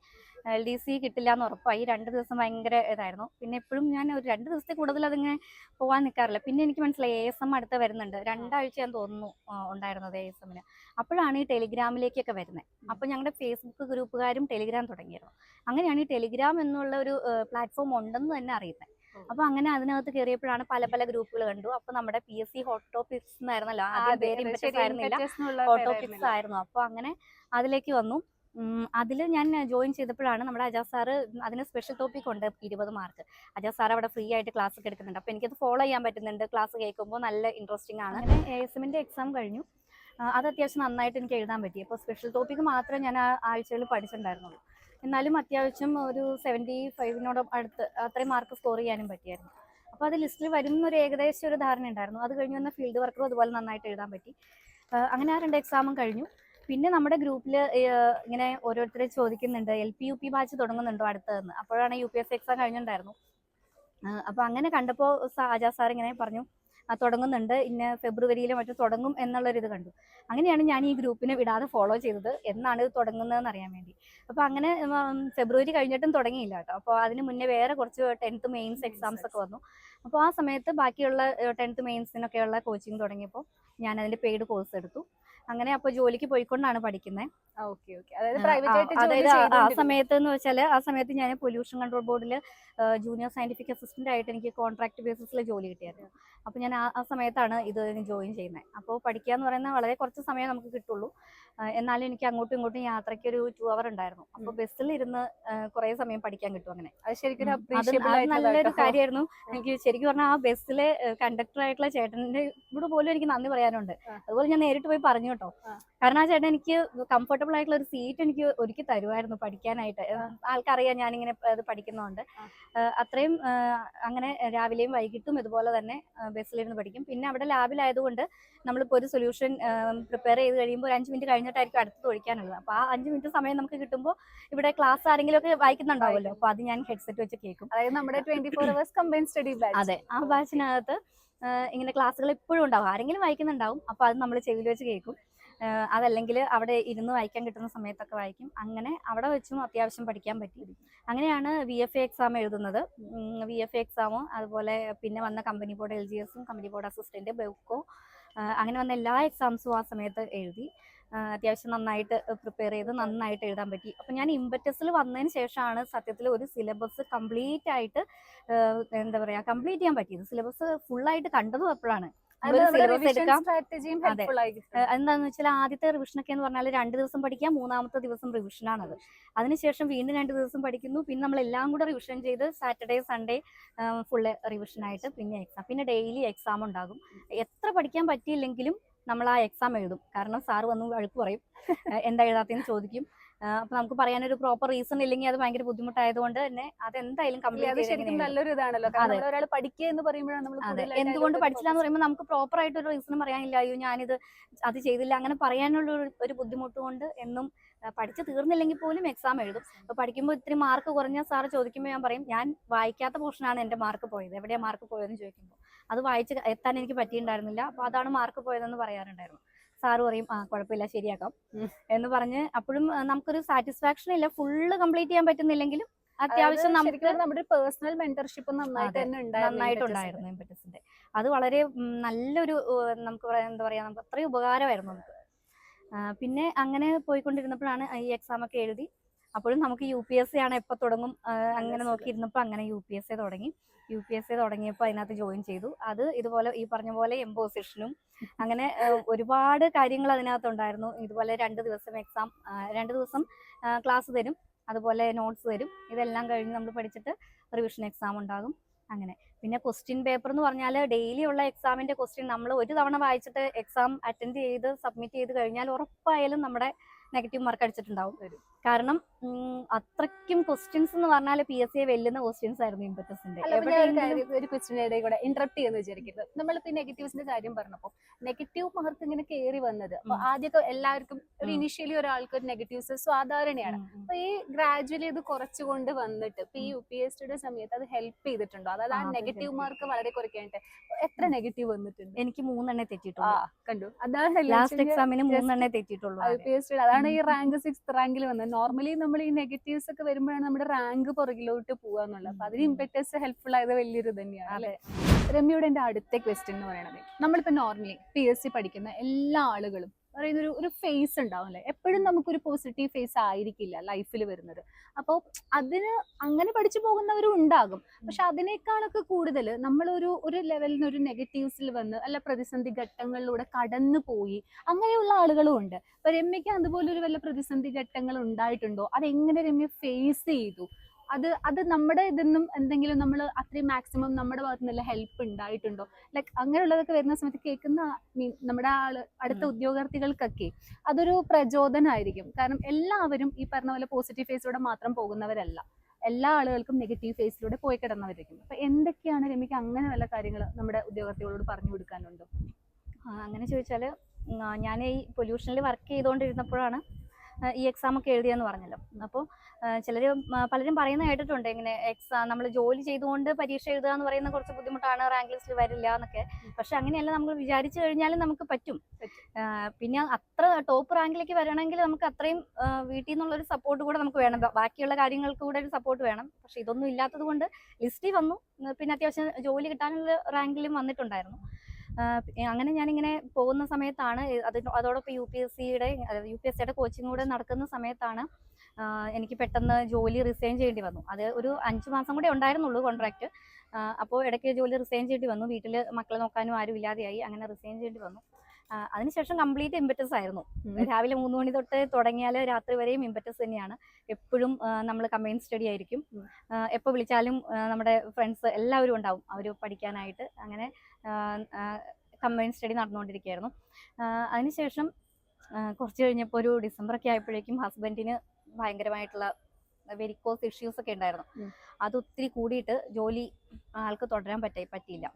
എൽ ഡി സി കിട്ടില്ല എന്ന് ഉറപ്പായി. രണ്ട് ദിവസം ഭയങ്കര ഇതായിരുന്നു. പിന്നെ എപ്പോഴും ഞാൻ ഒരു രണ്ട് ദിവസത്തെ കൂടുതൽ അതിങ്ങനെ പോവാൻ നിൽക്കാറില്ല പിന്നെ എനിക്ക് മനസ്സിലായി എ എസ് എം അടുത്ത് വരുന്നുണ്ട്. രണ്ടാഴ്ച ഞാൻ തോന്നുന്നു ഉണ്ടായിരുന്നത് എ എസ് എമ്മിന് അപ്പോഴാണ് ഈ ടെലിഗ്രാമിലേക്കൊക്കെ വരുന്നത് അപ്പോൾ ഞങ്ങളുടെ ഫേസ്ബുക്ക് ഗ്രൂപ്പുകാരും ടെലിഗ്രാം തുടങ്ങിയിരുന്നു. അങ്ങനെയാണ് ഈ ടെലിഗ്രാം എന്നുള്ള ഒരു പ്ലാറ്റ്ഫോം ഉണ്ടെന്ന് തന്നെ അറിയുന്നത് അപ്പൊ അങ്ങനെ അതിനകത്ത് കയറിയപ്പോഴാണ് പല പല ഗ്രൂപ്പുകൾ കണ്ടു. അപ്പൊ നമ്മുടെ P S C hot topics എന്നായിരുന്നല്ലോ ആദ്യം പേര് ഇമ്പറ്റസ് ആയിരുന്നില്ല. എന്നുള്ള ആയിരുന്നു. അപ്പൊ അങ്ങനെ അതിലേക്ക് വന്നു. അതിൽ ഞാൻ ജോയിൻ ചെയ്തപ്പോഴാണ് നമ്മുടെ അജാസ് സാറ് അതിന് സ്പെഷ്യൽ ടോപ്പിക് ഉണ്ട് ഇരുപത് മാർക്ക്. അജാസ് സാർ അവിടെ ഫ്രീ ആയിട്ട് ക്ലാസ് ഒക്കെ എടുക്കുന്നുണ്ട്. അപ്പോൾ എനിക്കത് ഫോളോ ചെയ്യാൻ പറ്റുന്നുണ്ട്. ക്ലാസ് കേൾക്കുമ്പോൾ നല്ല ഇൻട്രസ്റ്റിംഗ് ആണ്. അങ്ങനെ എ എസ് എമ്മിന്റെ എക്സാം കഴിഞ്ഞു. അത് അത്യാവശ്യം നന്നായിട്ട് എനിക്ക് എഴുതാൻ പറ്റി. അപ്പോൾ സ്പെഷ്യൽ ടോപ്പിക്ക് മാത്രമേ ഞാൻ ആ ആഴ്ചയിൽ പഠിച്ചിട്ടുണ്ടായിരുന്നുള്ളൂ. എന്നാലും അത്യാവശ്യം ഒരു സെവന്റി ഫൈവിനോട് അടുത്ത് അത്രയും മാർക്ക് സ്കോർ ചെയ്യാനും പറ്റിയായിരുന്നു. അപ്പോൾ അത് ലിസ്റ്റിൽ വരുന്ന ഒരു ഏകദേശം ഒരു ധാരണ ഉണ്ടായിരുന്നു. അത് കഴിഞ്ഞ് വന്ന ഫീൽഡ് വർക്കറും അതുപോലെ നന്നായിട്ട് എഴുതാൻ പറ്റി. അങ്ങനെ ആ രണ്ട് എക്സാമും കഴിഞ്ഞു. പിന്നെ നമ്മുടെ ഗ്രൂപ്പിൽ ഇങ്ങനെ ഓരോരുത്തരെ ചോദിക്കുന്നുണ്ട് L P U P batch തുടങ്ങുന്നുണ്ടോ അടുത്തതെന്ന്. അപ്പോഴാണ് യു പി എസ് എക്സാം കഴിഞ്ഞിട്ടുണ്ടായിരുന്നു. അപ്പോൾ അങ്ങനെ കണ്ടപ്പോൾ ആജാ സാർ ഇങ്ങനെ പറഞ്ഞു തുടങ്ങുന്നുണ്ട്. ഇന്ന ഫെബ്രുവരിയിലോ മറ്റോ തുടങ്ങും എന്നുള്ളൊരിത് കണ്ടു. അങ്ങനെയാണ് ഞാൻ ഈ ഗ്രൂപ്പിനെ വിടാതെ ഫോളോ ചെയ്തത് എന്നാണ് ഇത് തുടങ്ങുന്നതെന്ന് അറിയാൻ വേണ്ടി. അപ്പോൾ അങ്ങനെ ഫെബ്രുവരി കഴിഞ്ഞിട്ടും തുടങ്ങിയില്ല കേട്ടോ. അപ്പോൾ അതിന് മുന്നേ വേറെ കുറച്ച് ടെൻത്ത് മെയിൻസ് എക്സാംസ് ഒക്കെ വന്നു. അപ്പോൾ ആ സമയത്ത് ബാക്കിയുള്ള ടെൻത്ത് മെയിൻസിനൊക്കെയുള്ള കോച്ചിങ് തുടങ്ങിയപ്പോൾ ഞാൻ അതിന്റെ പെയ്ഡ് കോഴ്സ് എടുത്തു. അങ്ങനെ അപ്പോൾ ജോലിക്ക് പോയിക്കൊണ്ടാണ് പഠിക്കുന്നത്. അതായത് ആ, സമയത്ത് എന്ന് വെച്ചാൽ ആ സമയത്ത് ഞാൻ പൊല്യൂഷൻ കൺട്രോൾ ബോർഡിൽ ജൂനിയർ സയന്റിഫിക് അസിസ്റ്റന്റ് ആയിട്ട് എനിക്ക് കോൺട്രാക്ട് ബേസിസിൽ ജോലി കിട്ടിയായിരുന്നു. അപ്പോൾ ഞാൻ ആ സമയത്താണ് ഇത് ജോയിൻ ചെയ്യുന്നത് അപ്പോൾ പഠിക്കുക എന്ന് പറയുന്നത് വളരെ കുറച്ച് സമയം നമുക്ക് കിട്ടുള്ളൂ. എന്നാലും എനിക്ക് അങ്ങോട്ടും ഇങ്ങോട്ടും യാത്രയ്ക്ക് ഒരു ടു അവർ ഉണ്ടായിരുന്നു അപ്പോൾ ബസ്സിൽ ഇരുന്ന് കുറേ സമയം പഠിക്കാൻ കിട്ടും അങ്ങനെ. അത് ശരിക്കും നല്ലൊരു കാര്യമായിരുന്നു എനിക്ക് ശരിക്കും പറഞ്ഞാൽ ആ ബസ്സിലെ കണ്ടക്ടർ ആയിട്ടുള്ള ചേട്ടന്റെ ഇവിടെ പോലും എനിക്ക് നന്ദി പറയാനുണ്ട്. അതുപോലെ ഞാൻ നേരിട്ട് പോയി പറഞ്ഞു കേട്ടോ. കാരണം ആ ചേട്ടൻ എനിക്ക് കംഫർട്ടബിൾ ആയിട്ടുള്ള ഒരു സീറ്റ് എനിക്ക് ഒരുക്കി തരുമായിരുന്നു പഠിക്കാനായിട്ട്. ആൾക്കറിയാം ഞാനിങ്ങനെ അത് പഠിക്കുന്നതുകൊണ്ട്. അത്രയും അങ്ങനെ രാവിലെയും വൈകിട്ടും ഇതുപോലെ തന്നെ ബസ്സിലിരുന്ന് പഠിക്കും. പിന്നെ അവിടെ ലാബിലായതുകൊണ്ട് നമ്മളിപ്പോൾ ഒരു സൊല്യൂഷൻ പ്രിപ്പയർ ചെയ്ത് കഴിയുമ്പോൾ ഒരു അഞ്ച് മിനിറ്റ് കഴിഞ്ഞിട്ടായിരിക്കും അടുത്തത് ഒഴിക്കാനുള്ളത്. അപ്പോൾ ആ അഞ്ച് മിനിറ്റ് സമയം നമുക്ക് കിട്ടുമ്പോൾ ഇവിടെ ക്ലാസ് ആരെങ്കിലും ഒക്കെ വായിക്കുന്നുണ്ടാവുമല്ലോ. അപ്പോൾ അത് ഞാൻ ഹെഡ്സെറ്റ് വെച്ച് കേൾക്കും. അതായത് നമ്മുടെ twenty four hours combine study batch അതെ. ആ ബാച്ചിനകത്ത് ഇങ്ങനെ ക്ലാസ്സുകൾ എപ്പോഴും ഉണ്ടാവും. ആരെങ്കിലും വായിക്കുന്നുണ്ടാവും. അപ്പോൾ അത് നമ്മൾ ചെവിയിൽ വെച്ച് കേൾക്കും. അതല്ലെങ്കിൽ അവിടെ ഇരുന്ന് വായിക്കാൻ കിട്ടുന്ന സമയത്തൊക്കെ വായിക്കും. അങ്ങനെ അവിടെ വെച്ചും അത്യാവശ്യം പഠിക്കാൻ പറ്റി അങ്ങനെയാണ് വി എഫ് എ എക്സാം എഴുതുന്നത്. വി എഫ് എ എക്സാമും അതുപോലെ പിന്നെ വന്ന കമ്പനി ബോർഡ് എൽ ജി എസും കമ്പനി ബോർഡ് അസിസ്റ്റന്റ് ബെവ്കോ അങ്ങനെ വന്ന എല്ലാ എക്സാംസും ആ സമയത്ത് എഴുതി. അത്യാവശ്യം നന്നായിട്ട് പ്രിപ്പയർ ചെയ്ത് നന്നായിട്ട് എഴുതാൻ പറ്റി. അപ്പം ഞാൻ ഇമ്പറ്റസിൽ വന്നതിന് ശേഷമാണ് സത്യത്തിൽ ഒരു സിലബസ് കംപ്ലീറ്റ് ആയിട്ട് എന്താ പറയുക കംപ്ലീറ്റ് ചെയ്യാൻ പറ്റിയത്. സിലബസ് ഫുള്ളായിട്ട് കണ്ടതും അപ്പോഴാണ്. സ്ട്രാറ്റജിയും എന്താന്ന് വെച്ചാൽ ആദ്യത്തെ റിവിഷൻ ഒക്കെ എന്ന് പറഞ്ഞാൽ രണ്ട് ദിവസം പഠിക്കാം മൂന്നാമത്തെ ദിവസം റിവിഷനാണത് അതിനുശേഷം വീണ്ടും രണ്ട് ദിവസം പഠിക്കുന്നു. പിന്നെ നമ്മൾ എല്ലാം കൂടെ റിവിഷൻ ചെയ്ത് സാറ്റർഡേ സൺഡേ ഫുള്ള് റിവിഷനായിട്ട് പിന്നെ എക്സാം പിന്നെ ഡെയിലി എക്സാം ഉണ്ടാകും. എത്ര പഠിക്കാൻ പറ്റിയില്ലെങ്കിലും നമ്മൾ ആ എക്സാം എഴുതും. കാരണം സാറ് വന്ന് വഴക്ക് പറയും. എന്താ എഴുതാത്തതെന്ന് ചോദിക്കും. അപ്പൊ നമുക്ക് പറയാനൊരു പ്രോപ്പർ റീസൺ ഇല്ലെങ്കിൽ അത് ഭയങ്കര ബുദ്ധിമുട്ടായതുകൊണ്ട് തന്നെ അത് എന്തായാലും കംപ്ലീറ്റ് ശരിക്കും നല്ലൊരു ഇതാണല്ലോ. കാരണം ഒരാൾ പഠിക്കുക എന്ന് പറയുമ്പോഴാണ് നമ്മൾ എന്തുകൊണ്ട് പഠിച്ചില്ല എന്ന് പറയുമ്പോൾ നമുക്ക് പ്രോപ്പർ ആയിട്ട് ഒരു റീസൺ പറയാനില്ല. അയ്യോ ഞാനിത് അത് ചെയ്തില്ല. അങ്ങനെ പറയാനുള്ള ഒരു- ഒരു ബുദ്ധിമുട്ട് കൊണ്ട് എന്നും പഠിച്ചു തീർന്നില്ലെങ്കിൽ പോലും എക്സാം എഴുതും. അപ്പൊ പഠിക്കുമ്പോൾ ഇത്തിരി മാർക്ക് കുറഞ്ഞ സാറ് ചോദിക്കുമ്പോൾ ഞാൻ പറയും ഞാൻ വായിക്കാത്ത പോർഷനാണ് എന്റെ മാർക്ക് പോയത്. എവിടെയാ മാർക്ക് പോയതെന്ന് ചോദിക്കുമ്പോൾ അത് വായിച്ച് എത്താൻ എനിക്ക് പറ്റിയിട്ടുണ്ടായിരുന്നില്ല. അപ്പൊ അതാണ് മാർക്ക് പോയതെന്ന് പറയാറുണ്ടായിരുന്നു. സാറ് പറയും ആ കുഴപ്പമില്ല ശരിയാക്കാം. എന്ന് പറഞ്ഞ് അപ്പോഴും നമുക്കൊരു സാറ്റിസ്ഫാക്ഷൻ ഇല്ല. ഫുള്ള് കംപ്ലീറ്റ് ചെയ്യാൻ പറ്റുന്നില്ലെങ്കിലും അത്യാവശ്യം നമുക്ക് നമ്മുടെ പേഴ്സണൽ മെന്റർഷിപ്പ് നന്നായിട്ട് തന്നെ നന്നായിട്ടുണ്ടായിരുന്നു എംപറ്റസിന്റെ അത് വളരെ നല്ലൊരു നമുക്ക് എന്താ പറയാ നമുക്ക് അത്രയും ഉപകാരമായിരുന്നു നമുക്ക്. പിന്നെ അങ്ങനെ പോയിക്കൊണ്ടിരുന്നപ്പോഴാണ് ഈ എക്സാം ഒക്കെ എഴുതി. അപ്പോഴും നമുക്ക് യു പി എസ് സി ആണ് എപ്പോൾ തുടങ്ങും? അങ്ങനെ നോക്കിയിരുന്നപ്പോൾ അങ്ങനെ യു പി എസ് സി തുടങ്ങി. യു പി എസ് സി തുടങ്ങിയപ്പോൾ അതിനകത്ത് ജോയിൻ ചെയ്തു. അത് ഇതുപോലെ ഈ പറഞ്ഞ പോലെ എംപോസിഷനും അങ്ങനെ ഒരുപാട് കാര്യങ്ങൾ അതിനകത്തുണ്ടായിരുന്നു ഇതുപോലെ രണ്ട് ദിവസം എക്സാം രണ്ട് ദിവസം ക്ലാസ് തരും. അതുപോലെ നോട്ട്സ് തരും. ഇതെല്ലാം കഴിഞ്ഞ് നമ്മൾ പഠിച്ചിട്ട് റിവിഷൻ എക്സാം ഉണ്ടാകും. അങ്ങനെ. പിന്നെ ക്വസ്റ്റ്യൻ പേപ്പർ എന്ന് പറഞ്ഞാൽ ഡെയിലി ഉള്ള എക്സാമിന്റെ ക്വസ്റ്റ്യൻ നമ്മൾ ഒരു തവണ വായിച്ചിട്ട് എക്സാം അറ്റൻഡ് ചെയ്ത് സബ്മിറ്റ് ചെയ്ത് കഴിഞ്ഞാൽ ഉറപ്പായാലും നമ്മുടെ നെഗറ്റീവ് മാർക്ക് അടിച്ചിട്ടുണ്ടാവും. വരും. കാരണം അത്രയ്ക്കും ക്വസ്റ്റ്യൻസ് എന്ന് പറഞ്ഞാൽ പി എസ് സിയെ വെല്ലുന്ന ക്വസ്റ്റ്യൻസ് ആയിരുന്നു ഇമ്പറ്റസിന്റെ. ഒരു ക്വസ്റ്റിന്റെ ഇടയിൽ കൂടെ ഇന്ററപ്റ്റ് ചെയ്യുന്ന വിചാരിക്കരുത്. നമ്മളിപ്പോ നെഗറ്റീവ്സിന്റെ കാര്യം പറഞ്ഞപ്പോ നെഗറ്റീവ് മാർക്ക് ഇങ്ങനെ കയറി വന്നത്. അപ്പൊ. ആദ്യമൊക്കെ എല്ലാവർക്കും ഒരു ഇനിഷ്യലി ഒരാൾക്ക് ഒരു നെഗറ്റീവ്സ് സാധാരണയാണ് അപ്പൊ ഈ ഗ്രാജുവലി ഇത് കുറച്ചുകൊണ്ട് വന്നിട്ട് ഇപ്പൊ ഈ യു പി എസ് സിയുടെ സമയത്ത് അത് ഹെൽപ്പ് ചെയ്തിട്ടുണ്ടോ? അതായത് ആ നെഗറ്റീവ് മാർക്ക് വളരെ കുറയ്ക്കാനായിട്ട് എത്ര നെഗറ്റീവ് വന്നിട്ടുണ്ട്? എനിക്ക് മൂന്നെണ്ണേ തെറ്റിട്ടുള്ളൂ തെറ്റിയിട്ടുള്ളൂ കണ്ടു. അതാണ് ലാസ്റ്റ് എക്സാമിന് മൂന്നെണ്ണേ തെറ്റിയിട്ടുള്ളൂ യു പി എസ് അതാണ് ഈ റാങ്ക് സിക്സ് റാങ്കിൽ വന്നത് നോർമലി നമ്മൾ ഈ നെഗറ്റീവ്സ് ഒക്കെ വരുമ്പോഴാണ് നമ്മുടെ റാങ്ക് പുറകിലോട്ട് പോവാന്നുള്ളത്. അപ്പൊ അതിന്. ഇമ്പറ്റസ് ഹെൽപ്ഫുൾ ആയത് വലിയൊരു തന്നെയാണ് അല്ലേ? അല്ലെ രമ്യയുടെ എന്റെ അടുത്ത ക്വസ്റ്റ്യൻ എന്ന് പറയുന്നത്. നമ്മളിപ്പോ നോർമലി പി എസ് സി പഠിക്കുന്ന എല്ലാ ആളുകളും പറയുന്ന ഒരു ഒരു ഫേസ് ഉണ്ടാവും അല്ലേ? എപ്പോഴും നമുക്കൊരു പോസിറ്റീവ് ഫേസ് ആയിരിക്കില്ല ലൈഫിൽ വരുന്നത്. അപ്പോൾ അതിന് അങ്ങനെ പഠിച്ചു പോകുന്നവരും ഉണ്ടാകും. പക്ഷെ അതിനേക്കാളൊക്കെ കൂടുതൽ നമ്മളൊരു ഒരു ലെവലിൽ നിന്ന് ഒരു നെഗറ്റീവ്സിൽ വന്ന് അല്ല പ്രതിസന്ധി ഘട്ടങ്ങളിലൂടെ കടന്നു പോയി അങ്ങനെയുള്ള ആളുകളും ഉണ്ട്. അപ്പൊ രമ്യക്ക് അതുപോലെ ഒരു വല്ല പ്രതിസന്ധി ഘട്ടങ്ങൾ ഉണ്ടായിട്ടുണ്ടോ? അതെങ്ങനെ രമ്യ ഫേസ് ചെയ്തു? അത് അത് നമ്മുടെ ഇതൊന്നും എന്തെങ്കിലും നമ്മൾ അത്രയും മാക്സിമം നമ്മുടെ ഭാഗത്തു നിന്നുള്ള ഹെൽപ്പ് ഉണ്ടായിട്ടുണ്ടോ? ലൈക്ക് അങ്ങനെയുള്ളതൊക്കെ വരുന്ന സമയത്ത് കേൾക്കുന്ന മീൻ നമ്മുടെ ആൾ അടുത്ത ഉദ്യോഗാർത്ഥികൾക്കൊക്കെ അതൊരു പ്രചോദനമായിരിക്കും കാരണം എല്ലാവരും ഈ പറഞ്ഞ പോലെ പോസിറ്റീവ് ഫേസിലൂടെ മാത്രം പോകുന്നവരല്ല. എല്ലാ ആളുകൾക്കും നെഗറ്റീവ് ഫേസിലൂടെ പോയി കിടന്നവരായിരിക്കും. അപ്പൊ എന്തൊക്കെയാണ് രമ്യക്ക് അങ്ങനെ വല്ല കാര്യങ്ങൾ നമ്മുടെ ഉദ്യോഗാർത്ഥികളോട് പറഞ്ഞു കൊടുക്കാനുണ്ടോ? അങ്ങനെ ചോദിച്ചാൽ ഞാൻ ഈ പൊല്യൂഷനിൽ വർക്ക് ചെയ്തുകൊണ്ടിരുന്നപ്പോഴാണ് ഈ എക്സാം ഒക്കെ എഴുതിയെന്ന് പറഞ്ഞല്ലോ. അപ്പോൾ ചിലർ പലരും പറയുന്ന കേട്ടിട്ടുണ്ട് ഇങ്ങനെ എക്സാം നമ്മൾ ജോലി ചെയ്തുകൊണ്ട് പരീക്ഷ എഴുതുക എന്ന് പറയുന്ന കുറച്ച് ബുദ്ധിമുട്ടാണ് റാങ്ക് ലിസ്റ്റിൽ വരില്ല എന്നൊക്കെ. പക്ഷെ അങ്ങനെയല്ല നമ്മൾ വിചാരിച്ചു കഴിഞ്ഞാലും നമുക്ക് പറ്റും. പിന്നെ അത്ര ടോപ്പ് റാങ്കിലേക്ക് വരണമെങ്കിൽ നമുക്ക് അത്രയും വീട്ടിൽ നിന്നുള്ള ഒരു സപ്പോർട്ട് കൂടെ നമുക്ക് വേണം. ബാക്കിയുള്ള കാര്യങ്ങൾക്ക് കൂടെ ഒരു സപ്പോർട്ട് വേണം. പക്ഷെ ഇതൊന്നും ഇല്ലാത്തത് കൊണ്ട് ലിസ്റ്റിൽ വന്നു. പിന്നെ അത്യാവശ്യം ജോലി കിട്ടാനുള്ള റാങ്കിലും വന്നിട്ടുണ്ടായിരുന്നു. അങ്ങനെ ഞാനിങ്ങനെ പോകുന്ന സമയത്താണ് അത് അതിന് അതോടൊപ്പം യു പി എസ് സിയുടെ യു പി എസ് സിയുടെ കോച്ചിങ് കൂടെ നടക്കുന്ന സമയത്താണ് എനിക്ക് പെട്ടെന്ന് ജോലി റിസൈൻ ചെയ്യേണ്ടി വന്നു. അത് ഒരു അഞ്ച് മാസം കൂടെ ഉണ്ടായിരുന്നുള്ളൂ കോൺട്രാക്ട് അപ്പോൾ ഇടയ്ക്ക് ജോലി റിസൈൻ ചെയ്യേണ്ടി വന്നു. വീട്ടിൽ മക്കളെ നോക്കാനും ആരും ഇല്ലാതെയായി അങ്ങനെ റിസൈൻ ചെയ്യേണ്ടി വന്നു. അതിനുശേഷം കംപ്ലീറ്റ് ഇമ്പറ്റസ് ആയിരുന്നു. രാവിലെ മൂന്ന് മണി തൊട്ട് തുടങ്ങിയാൽ രാത്രി വരെയും ഇമ്പറ്റസ് തന്നെയാണ്. എപ്പോഴും നമ്മൾ കമ്പൈൻ സ്റ്റഡി ആയിരിക്കും. എപ്പോൾ വിളിച്ചാലും നമ്മുടെ ഫ്രണ്ട്സ് എല്ലാവരും ഉണ്ടാവും. അവർ പഠിക്കാനായിട്ട്. അങ്ങനെ കമ്പൈൻ സ്റ്റഡി നടന്നുകൊണ്ടിരിക്കുകയായിരുന്നു. അതിനുശേഷം കുറച്ച് കഴിഞ്ഞപ്പോൾ ഒരു ഡിസംബർ ഒക്കെ ആയപ്പോഴേക്കും ഹസ്ബൻഡിന് ഭയങ്കരമായിട്ടുള്ള വെരിക്കോസ് ഇഷ്യൂസ് ഒക്കെ ഉണ്ടായിരുന്നു. അതൊത്തിരി അത് ഒത്തിരി കൂടിയിട്ട് ജോലി ആൾക്ക് തുടരാൻ പറ്റി പറ്റിയില്ല.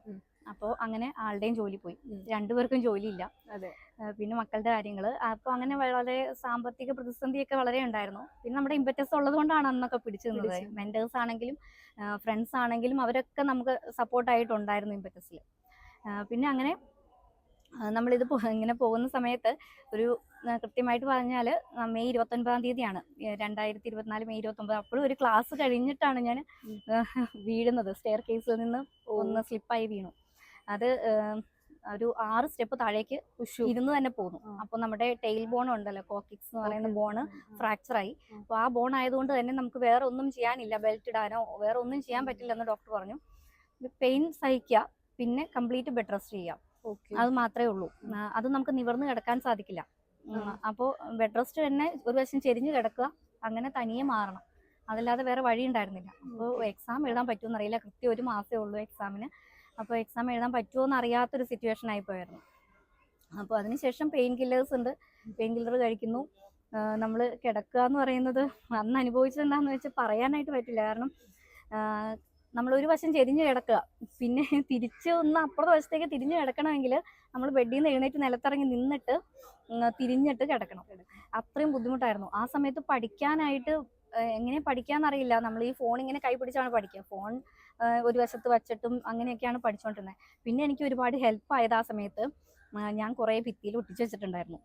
അപ്പോൾ അങ്ങനെ ആളുടെയും ജോലി പോയി. രണ്ടുപേർക്കും ജോലിയില്ല. അതെ. പിന്നെ മക്കളുടെ കാര്യങ്ങൾ അപ്പോൾ അങ്ങനെ വളരെ സാമ്പത്തിക പ്രതിസന്ധിയൊക്കെ വളരെ ഉണ്ടായിരുന്നു. പിന്നെ നമ്മുടെ ഇമ്പറ്റസ് ഉള്ളത് കൊണ്ടാണ് അന്നൊക്കെ പിടിച്ചു നിന്നത്. മെന്റേഴ്സ് ആണെങ്കിലും ഫ്രണ്ട്സ് ആണെങ്കിലും അവരൊക്കെ നമുക്ക് സപ്പോർട്ടായിട്ടുണ്ടായിരുന്നു ഇമ്പറ്റസിൽ പിന്നെ അങ്ങനെ നമ്മൾ നമ്മളിത് ഇങ്ങനെ പോകുന്ന സമയത്ത് ഒരു കൃത്യമായിട്ട് പറഞ്ഞാൽ മെയ് ഇരുപത്തൊൻപതാം തീയതിയാണ്. രണ്ടായിരത്തി ഇരുപത്തിനാല് മെയ് ഇരുപത്തൊമ്പത് അപ്പോഴും ഒരു ക്ലാസ് കഴിഞ്ഞിട്ടാണ് ഞാൻ വീഴുന്നത്. സ്റ്റെയർ കേസിൽ നിന്ന് ഒന്ന് സ്ലിപ്പായി വീണു. അത് ഒരു ആറ് സ്റ്റെപ്പ് താഴേക്ക് ഉഷു. ഇരുന്ന് തന്നെ പോന്നു. അപ്പൊ അപ്പോൾ നമ്മുടെ ടെയിൽ ബോൺ ഉണ്ടല്ലോ കോക്കിക്സ് എന്ന് പറയുന്ന. ബോണ് ഉം. ഫ്രാക്ചർ ആയി. അപ്പൊ അപ്പോൾ ആ ബോൺ ആയതുകൊണ്ട് തന്നെ നമുക്ക് വേറെ ഒന്നും ചെയ്യാനില്ല ബെൽറ്റ് ഇടാനോ വേറെ ഒന്നും ചെയ്യാൻ പറ്റില്ല പറ്റില്ലെന്ന് ഡോക്ടർ പറഞ്ഞു. പെയിൻ സഹിക്കുക പിന്നെ കംപ്ലീറ്റ് ബെഡ് റെസ്റ്റ് ചെയ്യാം. അത് മാത്രമേ ഉള്ളൂ. അത് നമുക്ക് നിവർന്ന് കിടക്കാൻ സാധിക്കില്ല. അപ്പോ അപ്പോൾ ബെഡ് റെസ്റ്റ് തന്നെ ഒരു വശം ചെരിഞ്ഞ് കിടക്കുക അങ്ങനെ തനിയെ മാറണം. അതല്ലാതെ വേറെ വഴി ഉണ്ടായിരുന്നില്ല. അപ്പോൾ എക്സാം എഴുതാൻ പറ്റുമെന്ന് അറിയില്ല. കൃത്യം ഒരു മാസമേ ഉള്ളൂ എക്സാമിന് അപ്പോൾ എക്സാം എഴുതാൻ പറ്റുമോ എന്ന് അറിയാത്തൊരു സിറ്റുവേഷൻ ആയി ആയിപ്പോയായിരുന്നു അപ്പോൾ അതിനുശേഷം പെയിൻ കില്ലേഴ്സ് ഉണ്ട്. പെയിൻ കില്ലർ കഴിക്കുന്നു. നമ്മൾ കിടക്കുക എന്ന് പറയുന്നത് അന്ന് അനുഭവിച്ചത് എന്താണെന്ന് വെച്ചാൽ പറയാനായിട്ട് പറ്റില്ല. കാരണം നമ്മൾ ഒരു വശം ചെരിഞ്ഞ് കിടക്കുക. പിന്നെ തിരിച്ച് ഒന്ന് അപ്പുറത്തെ വശത്തേക്ക് തിരിഞ്ഞു കിടക്കണമെങ്കിൽ നമ്മൾ ബെഡിൽ നിന്ന് എഴുന്നേറ്റ് നിലത്തിറങ്ങി നിന്നിട്ട് തിരിഞ്ഞിട്ട് കിടക്കണം. അത്രയും ബുദ്ധിമുട്ടായിരുന്നു. ആ സമയത്ത് പഠിക്കാനായിട്ട് എങ്ങനെ പഠിക്കാന്നറിയില്ല. നമ്മൾ ഈ ഫോൺ ഇങ്ങനെ കൈ പിടിച്ചാണ് പഠിക്കുക. ഫോൺ ഒരു വശത്ത് വച്ചിട്ടും അങ്ങനെയൊക്കെയാണ് പഠിച്ചുകൊണ്ടിരുന്നത് പിന്നെ എനിക്ക് ഒരുപാട് ഹെൽപ്പ് ആയത് ആ സമയത്ത് ഞാൻ കുറേ ഭിത്തിയിൽ ഒട്ടിച്ചു വെച്ചിട്ടുണ്ടായിരുന്നു.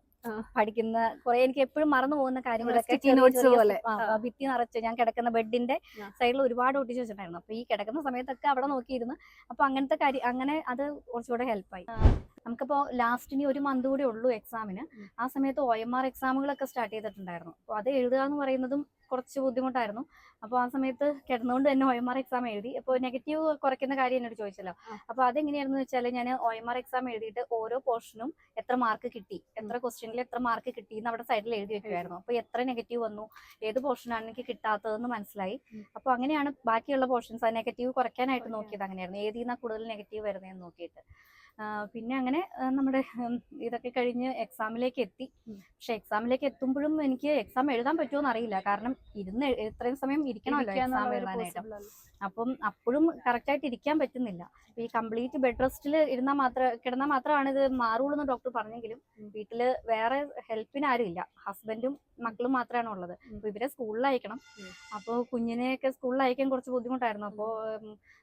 പഠിക്കുന്ന കുറെ എനിക്ക് എപ്പോഴും മറന്നു പോകുന്ന കാര്യങ്ങളൊക്കെ പോലെ. ഭിത്തി നിറച്ച് ഞാൻ കിടക്കുന്ന ബെഡിന്റെ സൈഡിൽ ഒരുപാട് ഒട്ടിച്ചു വെച്ചിട്ടുണ്ടായിരുന്നു. അപ്പൊ ഈ കിടക്കുന്ന സമയത്തൊക്കെ അവിടെ നോക്കിയിരുന്നു. അപ്പൊ അങ്ങനത്തെ കാര്യം അങ്ങനെ അത് കുറച്ചുകൂടെ ഹെൽപ്പായി നമുക്കിപ്പോ ലാസ്റ്റ് ഇനി ഒരു മന്ത് കൂടെ ഉള്ളൂ എക്സാമിന് ആ സമയത്ത് ഒ എം ആർ എക്സാമുകളൊക്കെ സ്റ്റാർട്ട് ചെയ്തിട്ടുണ്ടായിരുന്നു. അപ്പോൾ അത് എഴുതുക എന്ന് പറയുന്നതും കുറച്ച് ബുദ്ധിമുട്ടായിരുന്നു. അപ്പോൾ ആ സമയത്ത് കിടന്നുകൊണ്ട് തന്നെ ഒ എം ആർ എക്സാം എഴുതി. അപ്പോൾ നെഗറ്റീവ് കുറയ്ക്കുന്ന കാര്യം എന്നോട് ചോദിച്ചല്ലോ. അപ്പൊ അപ്പോൾ വെച്ചാൽ വെച്ചാൽ ഞാൻ ഒ എം ആർ എക്സാം എഴുതിയിട്ട് ഓരോ പോർഷനും എത്ര മാർക്ക് കിട്ടി എത്ര ക്വസ്റ്റ്യനിൽ എത്ര മാർക്ക് കിട്ടി എന്ന് അവിടെ സൈഡിൽ എഴുതി വെക്കുമായിരുന്നു അപ്പോൾ എത്ര നെഗറ്റീവ് വന്നു ഏത് പോർഷനാണ് എനിക്ക് കിട്ടാത്തതെന്ന് മനസ്സിലായി. അപ്പൊ അപ്പോൾ അങ്ങനെയാണ് ബാക്കിയുള്ള പോർഷൻസ് ആ നെഗറ്റീവ് കുറയ്ക്കാനായിട്ട്. നോക്കിയത് അങ്ങനെയായിരുന്നു. ഏതിൽ നിന്നാണ് കൂടുതൽ നെഗറ്റീവ് വരുന്നതെന്ന് നോക്കിയിട്ട്. പിന്നെ അങ്ങനെ നമ്മുടെ ഇതൊക്കെ കഴിഞ്ഞ് എക്സാമിലേക്ക് എത്തി. പക്ഷെ എക്സാമിലേക്ക് എത്തുമ്പോഴും എനിക്ക് എക്സാം എഴുതാൻ പറ്റുമോ അറിയില്ല കാരണം ഇരുന്ന് ഇത്രയും സമയം ഇരിക്കണമല്ലോ എക്സാം എഴുതാനായിട്ട് അപ്പം അപ്പോഴും കറക്റ്റായിട്ട് ഇരിക്കാൻ പറ്റുന്നില്ല ഈ കംപ്ലീറ്റ് ബെഡ് റെസ്റ്റിൽ ഇരുന്നാൽ മാത്രം കിടന്നാൽ മാത്രമാണ് ഇത് മാറുള്ളൂ എന്ന് ഡോക്ടർ പറഞ്ഞെങ്കിലും. വീട്ടിൽ വേറെ ഹെൽപ്പിന് ആരും ഇല്ല ഹസ്ബൻഡും മക്കളും മാത്രമാണ് ഉള്ളത്. അപ്പൊ ഇവരെ സ്കൂളിൽ അയക്കണം. അപ്പോൾ കുഞ്ഞിനെയൊക്കെ സ്കൂളിൽ അയക്കാൻ കുറച്ച് ബുദ്ധിമുട്ടായിരുന്നു അപ്പോൾ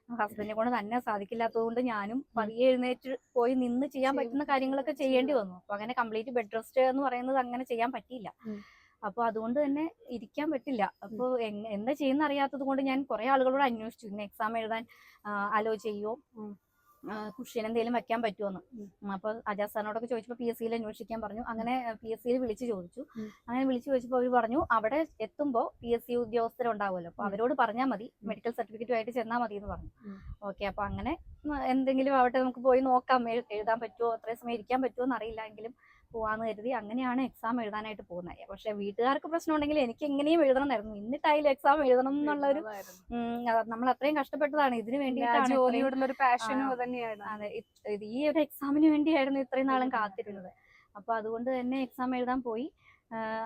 ഹസ്ബൻഡിനെ കൊണ്ട് തന്നെ സാധിക്കില്ലാത്തതുകൊണ്ട് ഞാനും പതിയെ എഴുന്നേറ്റ് പോയി നിന്ന് ചെയ്യാൻ പറ്റുന്ന കാര്യങ്ങളൊക്കെ ചെയ്യേണ്ടി വന്നു. അപ്പൊ അങ്ങനെ കംപ്ലീറ്റ് ബെഡ് റെസ്റ്റ് എന്ന് പറയുന്നത് അങ്ങനെ ചെയ്യാൻ പറ്റിയില്ല. അപ്പൊ അതുകൊണ്ട് തന്നെ ഇരിക്കാൻ പറ്റില്ല. അപ്പോൾ എന്താ ചെയ്യുന്ന അറിയാത്തത് കൊണ്ട് ഞാൻ കുറെ ആളുകളോട് അന്വേഷിച്ചു. ഇന്ന് എക്സാം എഴുതാൻ അലോ ചെയ്യുമോ. കുഷ്യൻ എന്തെങ്കിലും വെക്കാൻ പറ്റുമെന്ന് അപ്പൊ അജാസ് സാറിനോടൊക്കെ ചോദിച്ചപ്പോൾ പി എസ് സിയിൽ അന്വേഷിക്കാൻ പറഞ്ഞു. അങ്ങനെ പി എസ് സിയിൽ വിളിച്ച് ചോദിച്ചു. അങ്ങനെ വിളിച്ചു ചോദിച്ചപ്പോൾ അവർ പറഞ്ഞു അവിടെ എത്തുമ്പോൾ പി എസ് സി ഉദ്യോഗസ്ഥരുണ്ടാവുമല്ലോ. അപ്പൊ അവരോട് പറഞ്ഞാൽ മതി. മെഡിക്കൽ സർട്ടിഫിക്കറ്റുമായിട്ട് ചെന്നാൽ മതി എന്ന് പറഞ്ഞു. ഓക്കെ അപ്പൊ അങ്ങനെ എന്തെങ്കിലും അവിടെ നമുക്ക് പോയി നോക്കാം. എഴുതാൻ പറ്റുമോ അത്രയും സമയം ഇരിക്കാൻ പറ്റുമോ എന്നറിയില്ല എങ്കിലും പോവാന്ന് കരുതി അങ്ങനെയാണ് എക്സാം എഴുതാനായിട്ട് പോകുന്നത്. പക്ഷെ വീട്ടുകാർക്ക് പ്രശ്നം ഉണ്ടെങ്കിൽ എനിക്ക് എങ്ങനെയും എഴുതണമെന്നായിരുന്നു എന്നിട്ടായാലും എക്സാം എഴുതണം എന്നുള്ള ഒരു. നമ്മൾ അത്രയും കഷ്ടപ്പെട്ടതാണ്. ഇതിന് വേണ്ടിയിട്ടാണ് ഒരു പാഷനും തന്നെയാണ് അതെ ഈ ഒരു എക്സാമിന് വേണ്ടിയായിരുന്നു ഇത്രയും നാളും കാത്തിരുന്നത്. അപ്പൊ അതുകൊണ്ട് തന്നെ എക്സാം എഴുതാൻ പോയി.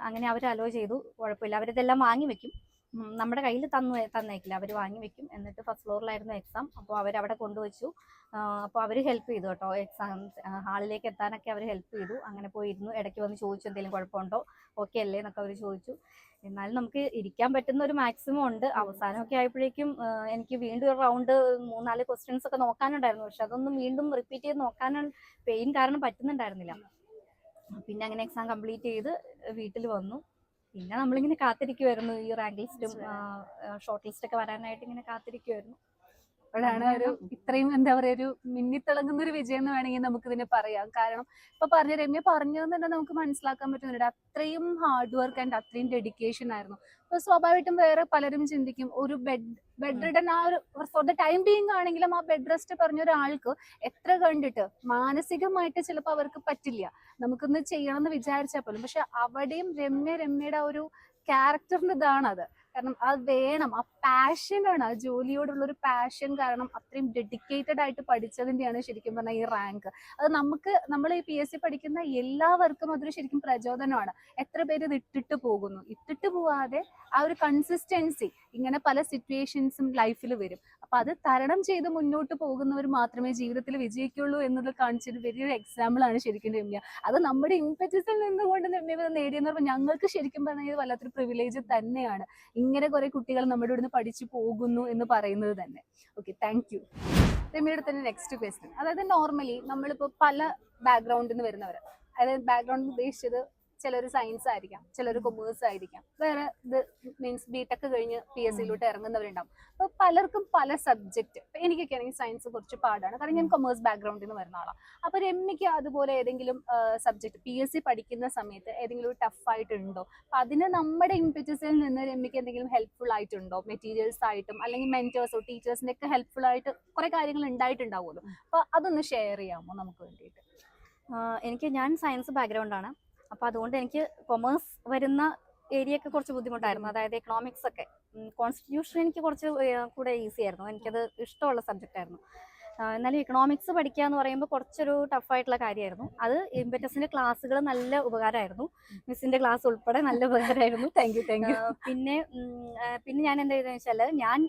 അങ്ങനെ അവർ അലോ ചെയ്തു. കുഴപ്പമില്ല. അവരിതെല്ലാം വാങ്ങി വെക്കും. നമ്മുടെ കയ്യിൽ തന്നു തന്നേക്കില്ല. അവർ വാങ്ങി വെക്കും. എന്നിട്ട് ഫസ്റ്റ് ഫ്ലോറിലായിരുന്നു എക്സാം അപ്പോൾ അവരവിടെ കൊണ്ടുവച്ചു. അപ്പോൾ അവർ ഹെൽപ്പ് ചെയ്തു കേട്ടോ എക്സാം ഹാളിലേക്ക് എത്താനൊക്കെ അവർ ഹെൽപ്പ് ചെയ്തു. അങ്ങനെ പോയിരുന്നു. ഇടയ്ക്ക് വന്ന് ചോദിച്ചു എന്തെങ്കിലും കുഴപ്പമുണ്ടോ? ഓക്കെ അല്ലേ എന്നൊക്കെ അവർ ചോദിച്ചു. എന്നാലും നമുക്ക് ഇരിക്കാൻ പറ്റുന്ന ഒരു മാക്സിമം ഉണ്ട്. അവസാനമൊക്കെ ആയപ്പോഴേക്കും എനിക്ക് വീണ്ടും ഒരു റൗണ്ട് മൂന്നാൽ ക്വസ്റ്റ്യൻസ് ഒക്കെ നോക്കാനുണ്ടായിരുന്നു. പക്ഷെ അതൊന്നും വീണ്ടും റിപ്പീറ്റ് ചെയ്ത് നോക്കാൻ പെയിൻ കാരണം പറ്റുന്നുണ്ടായിരുന്നില്ല. പിന്നെ അങ്ങനെ എക്സാം കംപ്ലീറ്റ് ചെയ്ത് വീട്ടിൽ വന്നു. പിന്നെ നമ്മളിങ്ങനെ കാത്തിരിക്കുമായിരുന്നു ഈ റാങ്ക് ലിസ്റ്റും ഷോർട്ട് ലിസ്റ്റ് ഒക്കെ വരാനായിട്ട് ഇങ്ങനെ കാത്തിരിക്കുമായിരുന്നു അപ്പോഴാണ് ഒരു ഇത്രയും എന്താ പറയാ ഒരു മിന്നിത്തിളങ്ങുന്ന ഒരു വിജയം എന്ന് വേണമെങ്കിൽ നമുക്ക് ഇതിനെ പറയാം. കാരണം ഇപ്പൊ പറഞ്ഞ രമ്യ പറഞ്ഞു തന്നെ നമുക്ക് മനസ്സിലാക്കാൻ പറ്റുന്നുണ്ട്. അത്രയും ഹാർഡ് വർക്ക് ആൻഡ് അത്രയും ഡെഡിക്കേഷൻ ആയിരുന്നു. അപ്പൊ സ്വാഭാവികമായിട്ടും വേറെ പലരും ചിന്തിക്കും ഒരു ബെഡ് ബെഡ് റിഡൻ ആ ഒരു ഫോർ ദ ടൈം ബീങ് ആണെങ്കിലും ആ ബെഡ് റെസ്റ്റ് പറഞ്ഞ ഒരാൾക്ക് എത്ര കണ്ടിട്ട് മാനസികമായിട്ട് ചിലപ്പോൾ അവർക്ക് പറ്റില്ല. നമുക്കൊന്ന് ചെയ്യണം എന്ന് വിചാരിച്ചാൽ പോലും. പക്ഷെ അവിടെയും രമ്യ രമ്യയുടെ ഒരു ക്യാരക്ടറിന്റെ ഇതാണ് അത് കാരണം അത് വേണം. ആ പാഷനാണ് ആ ജോലിയോടുള്ള ഒരു പാഷൻ കാരണം അത്രയും ഡെഡിക്കേറ്റഡ് ആയിട്ട് പഠിച്ചതിന്റെയാണ് ശരിക്കും പറഞ്ഞാൽ ഈ റാങ്ക് അത് നമുക്ക് നമ്മൾ ഈ പി എസ് സി പഠിക്കുന്ന എല്ലാവർക്കും അതൊരു ശരിക്കും പ്രചോദനമാണ്. എത്ര പേര് ഇത് ഇട്ടിട്ട് പോകുന്നു? ഇട്ടിട്ട് പോവാതെ ആ ഒരു കൺസിസ്റ്റൻസി ഇങ്ങനെ പല സിറ്റുവേഷൻസും ലൈഫിൽ വരും. അപ്പൊ അത് തരണം ചെയ്ത് മുന്നോട്ട് പോകുന്നവർ മാത്രമേ ജീവിതത്തിൽ വിജയിക്കുള്ളൂ എന്നുള്ളത് കാണിച്ചൊരു വലിയൊരു എക്സാമ്പിൾ ആണ് ശരിക്കും രമ്യ. അത് നമ്മുടെ ഇമ്പറ്റസിൽ നിന്നുകൊണ്ട് രമ്യ നേടിയെന്ന് പറയുമ്പോൾ ഞങ്ങൾക്ക് ശരിക്കും പറഞ്ഞാൽ വല്ലാത്തൊരു പ്രിവിലേജ് തന്നെയാണ്. ഇങ്ങനെ കുറെ കുട്ടികൾ നമ്മുടെ ഇവിടുന്ന് പഠിച്ചു പോകുന്നു എന്ന് പറയുന്നത് തന്നെ. ഓക്കെ താങ്ക് യു രമ്യയുടെ തന്നെ നെക്സ്റ്റ് ക്വസ്റ്റ്യൻ അതായത് നോർമലി നമ്മളിപ്പോ പല ബാക്ക്ഗ്രൗണ്ടിൽ നിന്ന് വരുന്നവർ അതായത് ബാക്ക്ഗ്രൗണ്ട് ഉദ്ദേശിച്ചത് ചിലർ സയൻസ് ആയിരിക്കാം ചിലർ കൊമേഴ്സ് ആയിരിക്കാം. വേറെ ഇത് മീൻസ് ബിടെക് കഴിഞ്ഞ് പി എസ് സിയിലോട്ട് ഇറങ്ങുന്നവരുണ്ടാവും. അപ്പൊ പലർക്കും പല സബ്ജക്ട് എനിക്കൊക്കെ ആണെങ്കിൽ സയൻസ് കുറച്ച് പാടാണ്. കാരണം ഞാൻ കൊമേഴ്സ് ബാക്ക്ഗ്രൗണ്ടിൽ നിന്ന് വരുന്ന ആളാണ് അപ്പൊ രമ്യക്ക് അതുപോലെ ഏതെങ്കിലും സബ്ജക്ട് പി എസ് സി പഠിക്കുന്ന സമയത്ത് ഏതെങ്കിലും ടഫ് ആയിട്ടുണ്ടോ? അപ്പൊ അതിന് നമ്മുടെ ഇംപെറ്റസിൽ നിന്ന് രമ്യക്ക് എന്തെങ്കിലും ഹെൽപ്ഫുൾ ആയിട്ടുണ്ടോ? മെറ്റീരിയൽസ് ആയിട്ടും അല്ലെങ്കിൽ മെന്റേഴ്സോ ടീച്ചേഴ്സിന്റെ ഒക്കെ ഹെൽപ്ഫുൾ ആയിട്ട് കുറെ കാര്യങ്ങൾ ഉണ്ടായിട്ടുണ്ടാവുമല്ലോ. അപ്പൊ അതൊന്ന് ഷെയർ ചെയ്യാമോ നമുക്ക് വേണ്ടിയിട്ട്? എനിക്ക് ഞാൻ സയൻസ് ബാക്ക്ഗ്രൗണ്ട് ആണ്. അപ്പൊ അതുകൊണ്ട് എനിക്ക് കൊമേഴ്സ് വരുന്ന ഏരിയ ഒക്കെ കുറച്ച് ബുദ്ധിമുട്ടായിരുന്നു. അതായത് എക്കണോമിക്സ് ഒക്കെ. കോൺസ്റ്റിറ്റ്യൂഷൻ എനിക്ക് കുറച്ച് കൂടെ ഈസി ആയിരുന്നു. എനിക്കത് ഇഷ്ടമുള്ള സബ്ജക്റ്റ് ആയിരുന്നു. എന്നാലും ഇക്കണോമിക്സ് പഠിക്കുക എന്ന് പറയുമ്പോൾ കുറച്ചൊരു ടഫായിട്ടുള്ള കാര്യമായിരുന്നു അത് ഇമ്പറ്റസിന്റെ ക്ലാസ്സുകൾ നല്ല ഉപകാരമായിരുന്നു. മിസ്സിന്റെ ക്ലാസ് ഉൾപ്പെടെ നല്ല ഉപകാരമായിരുന്നു. താങ്ക് യു താങ്ക് യു പിന്നെ പിന്നെ ഞാൻ എന്താ ചെയ്തതെന്ന് വെച്ചാൽ ഞാൻ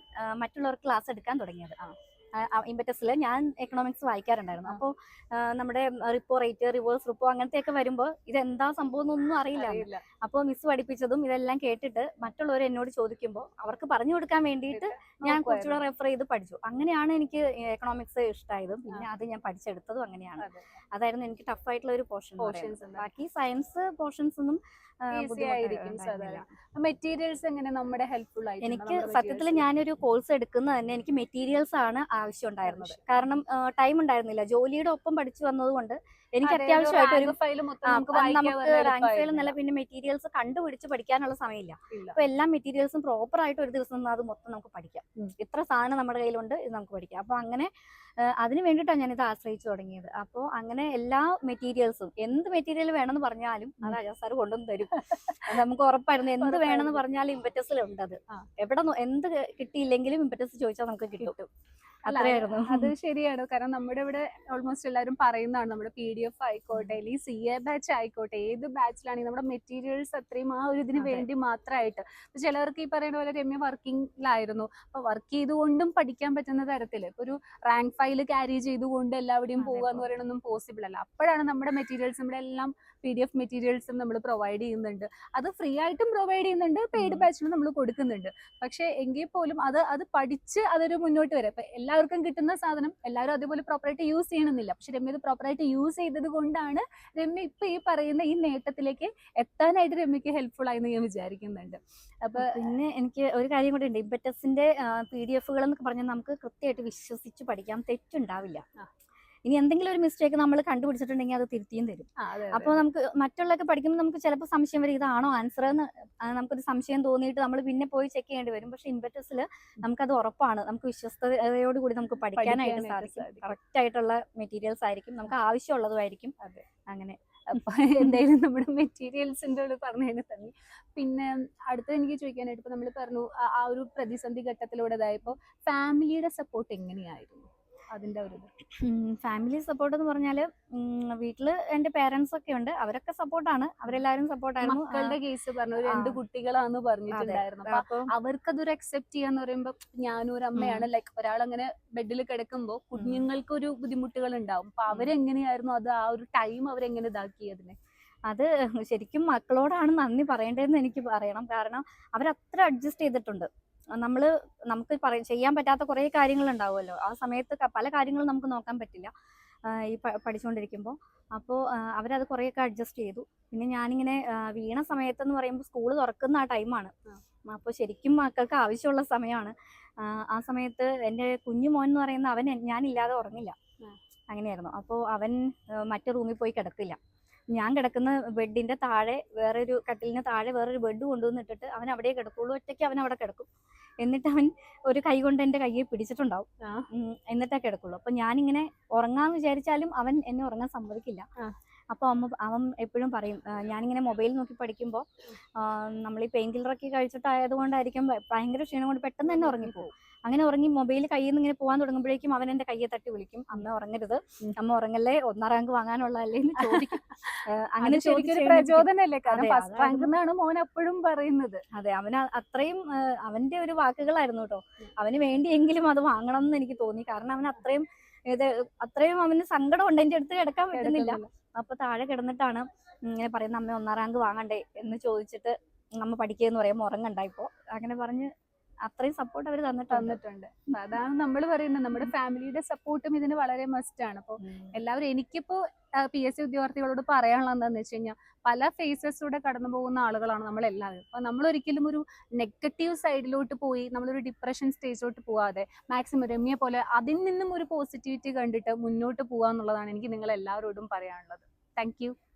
മറ്റുള്ളവർക്ക് ക്ലാസ് എടുക്കാൻ തുടങ്ങിയത്. ഇമ്പറ്റസിൽ ഞാൻ എക്കണോമിക്സ് വായിക്കാറുണ്ടായിരുന്നു. അപ്പോ അപ്പോൾ നമ്മുടെ റിപ്പോ റേറ്റ് റിവേഴ്സ് റിപ്പോ അങ്ങനത്തെയൊക്കെ വരുമ്പോൾ ഇതെന്താ സംഭവം എന്നൊന്നും അറിയില്ല. അപ്പോൾ മിസ് പഠിപ്പിച്ചതും ഇതെല്ലാം കേട്ടിട്ട് മറ്റുള്ളവർ എന്നോട് ചോദിക്കുമ്പോൾ അവർക്ക് പറഞ്ഞു കൊടുക്കാൻ വേണ്ടിയിട്ട് ഞാൻ കുറച്ചുകൂടെ റെഫർ ചെയ്ത് പഠിച്ചു. അങ്ങനെയാണ് എനിക്ക് എക്കണോമിക്സ് ഇഷ്ടമായതും പിന്നെ അത് ഞാൻ പഠിച്ചെടുത്തതും അങ്ങനെയാണ്. അതെ. അതായിരുന്നു എനിക്ക് ടഫ് ആയിട്ടുള്ള ഒരു പോർഷൻ പോർഷൻസ് ബാക്കി സയൻസ് പോർഷൻസ് ഒന്നും മെറ്റീരിയൽസ് എങ്ങനെ നമ്മുടെ ഹെൽപ്ഫുൾ ആയി എനിക്ക് സത്യത്തിൽ ഞാനൊരു കോഴ്സ് എടുക്കുന്ന തന്നെ എനിക്ക് മെറ്റീരിയൽസ് ആണ്. ആവശ്യം. ഉണ്ടായിരുന്നത് കാരണം ടൈം ഉണ്ടായിരുന്നില്ല. ജോലിയുടെ ഒപ്പം പഠിച്ചു വന്നതുകൊണ്ട് എനിക്ക് അത്യാവശ്യമായിട്ട് ഒരു നമുക്ക് റാങ്ക് ഫയൽ എന്നല്ല പിന്നെ മെറ്റീരിയൽസ് കണ്ടുപിടിച്ച് പഠിക്കാനുള്ള സമയമില്ല. അപ്പൊ എല്ലാ മെറ്റീരിയൽസും പ്രോപ്പർ ആയിട്ട് ഒരു ദിവസം അത് മൊത്തം നമുക്ക് പഠിക്കാം. ഇത്ര സാധനം നമ്മുടെ കയ്യിലുണ്ട് ഇത് നമുക്ക് പഠിക്കാം. അപ്പൊ അങ്ങനെ അതിന് വേണ്ടിയിട്ടാണ് ഞാനിത് ആശ്രയിച്ചു തുടങ്ങിയത്. അപ്പോ അങ്ങനെ എല്ലാ മെറ്റീരിയൽസും എന്ത് മെറ്റീരിയൽ വേണമെന്ന് പറഞ്ഞാലും അത് അജാസ് സാർ കൊണ്ടുവന്ന് തരും. നമുക്ക് ഉറപ്പായിരുന്നു എന്ത് വേണമെന്ന്. പറഞ്ഞാലും ഇമ്പറ്റസിലുണ്ട് അത് എവിടെ എന്ത് കിട്ടിയില്ലെങ്കിലും ഇമ്പറ്റസ് ചോദിച്ചാൽ നമുക്ക് കിട്ടും. അത്രയായിരുന്നു. അത് ശരിയാണ്. കാരണം നമ്മുടെ ഇവിടെ ഓൾമോസ്റ്റ് എല്ലാവരും പറയുന്നതാണ് നമ്മുടെ പി ഡി എഫ് ആയിക്കോട്ടെ അല്ലെങ്കിൽ സി എ ബാച്ച് ആയിക്കോട്ടെ ഏത് ബാച്ചിലാണെങ്കിൽ നമ്മുടെ മെറ്റീരിയൽസ് അത്രയും ആ ഒരു ഇതിന് വേണ്ടി മാത്രമായിട്ട്. ചിലവർക്ക് ഈ പറയുന്ന പോലെ രമ്യ വർക്കിംഗിലായിരുന്നു അപ്പൊ വർക്ക് ചെയ്തുകൊണ്ടും പഠിക്കാൻ പറ്റുന്ന തരത്തിൽ ഇപ്പൊ ഒരു റാങ്ക് ഫയൽ ക്യാരി ചെയ്തുകൊണ്ട് എല്ലാവിടെയും പോകുക എന്ന് പോ- പറയുന്നതൊന്നും പോസിബിൾ അല്ല. അപ്പോഴാണ് നമ്മുടെ മെറ്റീരിയൽസ് നമ്മുടെ എല്ലാം പി ഡി എഫ് മെറ്റീരിയൽസും നമ്മൾ പ്രൊവൈഡ് ചെയ്യുന്നുണ്ട്. അത് ഫ്രീ ആയിട്ടും പ്രൊവൈഡ് ചെയ്യുന്നുണ്ട് പെയ്ഡ്. ബാച്ചിലും നമ്മൾ കൊടുക്കുന്നുണ്ട്. പക്ഷേ എങ്കിൽ പോലും അത് അത് പഠിച്ച് അതൊരു മുന്നോട്ട് വരാം. ഇപ്പൊ എല്ലാവർക്കും കിട്ടുന്ന സാധനം എല്ലാവരും അതേപോലെ പ്രോപ്പറായിട്ട് യൂസ് ചെയ്യണമെന്നില്ല. പക്ഷെ രമ്യ ഇത് പ്രോപ്പറായിട്ട് യൂസ് ചെയ്തത് കൊണ്ടാണ് രമ്യ ഇപ്പൊ ഈ പറയുന്ന ഈ നേട്ടത്തിലേക്ക് എത്താനായിട്ട് രമ്യക്ക് ഹെൽപ്ഫുൾ ആയെന്ന് ഞാൻ വിചാരിക്കുന്നുണ്ട്. അപ്പൊ പിന്നെ എനിക്ക് ഒരു കാര്യം കൂടെ ഉണ്ട്. ഇബറ്റസിന്റെ പി ഡി എഫുകൾ എന്നൊക്കെ പറഞ്ഞാൽ നമുക്ക് കൃത്യമായിട്ട് വിശ്വസിച്ച് പഠിക്കാം. തെറ്റുണ്ടാവില്ല. ഇനി എന്തെങ്കിലും ഒരു മിസ്റ്റേക്ക് നമ്മൾ കണ്ടുപിടിച്ചിട്ടുണ്ടെങ്കിൽ അത് തിരുത്തിയും തരും. അപ്പോൾ നമുക്ക് മറ്റുള്ളതൊക്കെ പഠിക്കുമ്പോൾ നമുക്ക് ചിലപ്പോൾ സംശയം വരും ഇതാണോ ആൻസർ എന്ന്? നമുക്കൊരു സംശയം തോന്നിയിട്ട് നമ്മൾ പിന്നെ പോയി ചെക്ക് ചെയ്യേണ്ടി വരും. പക്ഷെ ഇമ്പറ്റസിൽ നമുക്കത് ഉറപ്പാണ്. നമുക്ക് വിശ്വസ്തയോടുകൂടി നമുക്ക് പഠിക്കാനായിട്ട് സാധിക്കും. കറക്റ്റ് ആയിട്ടുള്ള മെറ്റീരിയൽസ് ആയിരിക്കും. നമുക്ക് ആവശ്യമുള്ളതുമായിരിക്കും. അതെ. അങ്ങനെ. അപ്പൊ എന്തായാലും നമ്മുടെ മെറ്റീരിയൽസിന്റെ ഉള്ളിൽ പറഞ്ഞതിന് തന്നെ. പിന്നെ അടുത്തത് എനിക്ക് ചോദിക്കാനായിട്ട് ഇപ്പൊ നമ്മൾ പറഞ്ഞു ആ- ഒരു പ്രതിസന്ധി ഘട്ടത്തിലൂടെ ഫാമിലിയുടെ സപ്പോർട്ട് എങ്ങനെയായിരുന്നു? അതിന്റെ ഒരു ഫാമിലി സപ്പോർട്ട് എന്ന് പറഞ്ഞാൽ വീട്ടിൽ എന്റെ പേരൻസ് ഒക്കെ ഉണ്ട്. അവരൊക്കെ സപ്പോർട്ടാണ് അവരെല്ലാവരും സപ്പോർട്ടായിരുന്നു മക്കളുടെ കേസ് പറഞ്ഞു. രണ്ട്. കുട്ടികളാന്ന് പറഞ്ഞിട്ടുണ്ടായിരുന്നു. അപ്പൊ അവർക്കതൊരു അക്സെപ്റ്റ് ചെയ്യാന്ന് പറയുമ്പോൾ ഞാനും ഒരു അമ്മയാണ്. ലൈക്ക് ഒരാൾ അങ്ങനെ ബെഡിൽ കിടക്കുമ്പോൾ കുഞ്ഞുങ്ങൾക്ക് ഒരു ബുദ്ധിമുട്ടുകൾ ഉണ്ടാവും അപ്പൊ അവരെങ്ങനെയായിരുന്നു അത് ആ ഒരു ടൈം അവരെങ്ങനെ ഇതാക്കി അതിനെ അത് ശരിക്കും മക്കളോടാണ് നന്ദി പറയേണ്ടതെന്ന് എനിക്ക് പറയണം. കാരണം അവരത്ര അഡ്ജസ്റ്റ് ചെയ്തിട്ടുണ്ട്. നമ്മൾ നമുക്ക് പറ ചെയ്യാൻ പറ്റാത്ത കുറേ കാര്യങ്ങൾ ഉണ്ടാവുമല്ലോ ആ സമയത്ത് പല കാര്യങ്ങളും നമുക്ക് നോക്കാൻ പറ്റില്ല. ഈ പഠിച്ചുകൊണ്ടിരിക്കുമ്പോൾ അപ്പോൾ അവരത് കുറേയൊക്കെ അഡ്ജസ്റ്റ് ചെയ്തു. പിന്നെ ഞാനിങ്ങനെ വീണ സമയത്തെന്ന് പറയുമ്പോൾ സ്കൂൾ തുറക്കുന്ന ആ ടൈമാണ്. അപ്പോൾ ശരിക്കും മക്കൾക്ക് ആവശ്യമുള്ള സമയമാണ് ആ, സമയത്ത് എന്റെ കുഞ്ഞു മോൻ എന്ന് പറയുന്ന അവൻ ഞാനില്ലാതെ ഉറങ്ങില്ല. അങ്ങനെയായിരുന്നു. അപ്പോൾ അവൻ മറ്റേ മറ്റു റൂമിൽ പോയി കിടക്കില്ല. ഞാൻ കിടക്കുന്ന ബെഡിന്റെ താഴെ വേറൊരു കട്ടിലിന് താഴെ വേറൊരു ബെഡ് കൊണ്ടുവന്നിട്ടിട്ട് അവൻ അവിടെ കിടക്കുള്ളൂ. ഒറ്റയ്ക്ക് അവൻ അവിടെ കിടക്കും. എന്നിട്ട് അവൻ ഒരു കൈ കൊണ്ട് എന്റെ കയ്യെ പിടിച്ചിട്ടുണ്ടാവും. എന്നിട്ടേ കിടക്കുള്ളൂ. അപ്പൊ ഞാനിങ്ങനെ ഉറങ്ങാന്ന് വിചാരിച്ചാലും അവൻ എന്നെ ഉറങ്ങാൻ സമ്മതിക്കില്ല. ആ. അപ്പൊ അമ്മ അവൻ എപ്പോഴും പറയും ഞാനിങ്ങനെ മൊബൈൽ നോക്കി പഠിക്കുമ്പോൾ നമ്മൾ ഈ പെയിൻ കില്ലറൊക്കെ കഴിച്ചിട്ടായത് കൊണ്ടായിരിക്കും ഭയങ്കര ക്ഷീണം കൊണ്ട് പെട്ടെന്ന് തന്നെ ഉറങ്ങിപ്പോകും അങ്ങനെ ഉറങ്ങി മൊബൈൽ കയ്യിൽ നിന്ന് ഇങ്ങനെ പോകാൻ തുടങ്ങുമ്പോഴേക്കും അവൻ എന്റെ കയ്യെ തട്ടി വിളിക്കും. അമ്മ ഉറങ്ങരുത്. അമ്മ ഉറങ്ങല്ലേ? ഒന്നാം റാങ്ക് വാങ്ങാനുള്ളതല്ലേ? എന്ന് ചോദിക്കും. അങ്ങനെ അങ്ങനെ ശരിക്കും ചോദിച്ച് ഒരു എഴുന്നേൽപ്പിക്കും. പ്രചോദനല്ലേ കാരണം ഫസ്റ്റ് റാങ്ക്. എന്നാണ് മോൻ എപ്പോഴും പറയുന്നത്. അതെ അവന് അത്രയും അവന്റെ ഒരു വാക്കുകളായിരുന്നു കേട്ടോ. അവന് വേണ്ടിയെങ്കിലും അത് വാങ്ങണം എന്ന് എനിക്ക് തോന്നി. കാരണം അവൻ അത്രയും ഇത് അത്രയും അവന് സങ്കടം ഉണ്ട് എന്റെ അടുത്ത് കിടക്കാൻ പറ്റുന്നില്ല. അപ്പൊ താഴെ കിടന്നിട്ടാണ് ഇങ്ങനെ പറയുന്ന അമ്മ ഒന്നാം റാങ്ക് വാങ്ങണ്ടേ? എന്ന് ചോദിച്ചിട്ട് അമ്മ പഠിക്കുകയെന്ന് പറയുമ്പോൾ ഉറങ്ങണ്ട ഇപ്പോ. അങ്ങനെ പറഞ്ഞ് അത്രയും സപ്പോർട്ട് അവർ തന്നിട്ടുണ്ട്. തന്നിട്ടുണ്ട്. അതാണ് നമ്മൾ പറയുന്നത്. നമ്മുടെ ഫാമിലിയുടെ സപ്പോർട്ടും ഇതിന് വളരെ മസ്റ്റ് ആണ്. അപ്പോൾ എല്ലാവരും എനിക്കിപ്പോ പി എസ് സി ഉദ്യോഗാർത്ഥികളോട് പറയാനുള്ളത് എന്താന്ന് വെച്ച് കഴിഞ്ഞാൽ പല ഫേസസിലൂടെ കടന്നു പോകുന്ന ആളുകളാണ് നമ്മൾ എല്ലാവരും അപ്പൊ നമ്മൾ ഒരിക്കലും ഒരു നെഗറ്റീവ് സൈഡിലോട്ട് പോയി നമ്മളൊരു ഡിപ്രഷൻ സ്റ്റേജിലോട്ട് പോവാതെ മാക്സിമം രമ്യ പോലെ അതിൽ നിന്നും ഒരു പോസിറ്റിവിറ്റി കണ്ടിട്ട് മുന്നോട്ട് പോവാന്നുള്ളതാണ് എനിക്ക് നിങ്ങൾ എല്ലാവരോടും പറയാനുള്ളത് താങ്ക്